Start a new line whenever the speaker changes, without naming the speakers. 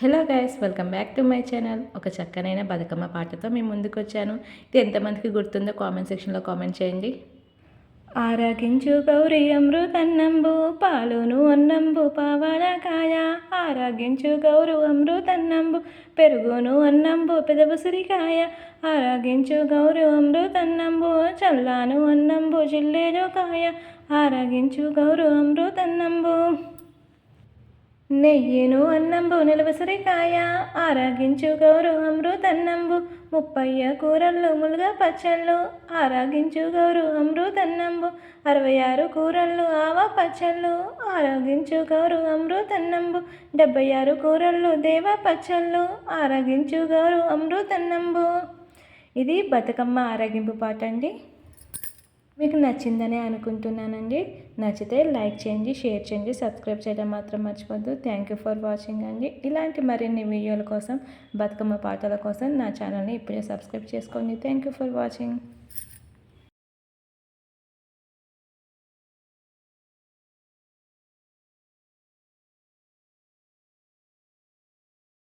Hello guys welcome back to my channel. ఒక చక్కనైన బతుకమ్మ పాటతో మేము ముందుకు వచ్చాను ఇది ఎంతమందికి గుర్తుందో కామెంట్ సెక్షన్లో కామెంట్ చేయండి. ఆరాగించు గౌరీ అమృతన్నంబు పాలును అన్నంబు పావనకాయ ఆరాగించు గౌరు అమృతన్నంబు పెరుగును అన్నంబు పెదబుసిరికాయ ఆరాగించు గౌరు అమృతన్నంబు చల్లాను అన్నంబు జిల్లేరు కాయ. ఆరాగించు గౌరు అమృత నెయ్యిను అన్నంబు నిలవసరికాయ ఆరాగించు గౌరు అమృతన్నంబు. ముప్పయ్య కూరళ్ళు ములుగ పచ్చళ్ళు ఆరాగించు గౌరు అమృతన్నంబు. అరవై ఆరు కూరళ్ళు ఆవ పచ్చళ్ళు ఆరాగించు గౌరు అమృతన్నంబు. డెబ్బై ఆరు కూరళ్ళు దేవ పచ్చళ్ళు ఆరాగించు గౌరు అమృతన్నంబు. ఇది బతుకమ్మ ఆరగింపు పాట అండి. మీకు నచ్చిందని అనుకుంటున్నానండి. నచ్చితే లైక్ చేయండి షేర్ చేయండి సబ్స్క్రైబ్ చేయడం మాత్రం మర్చిపోద్దు. థ్యాంక్ యూ ఫర్ వాచింగ్ అండి. ఇలాంటి మరిన్ని వీడియోల కోసం బతుకమ్మ పాటల కోసం నా ఛానల్ని ఇప్పుడే సబ్స్క్రైబ్ చేసుకోండి. Thank you for watching.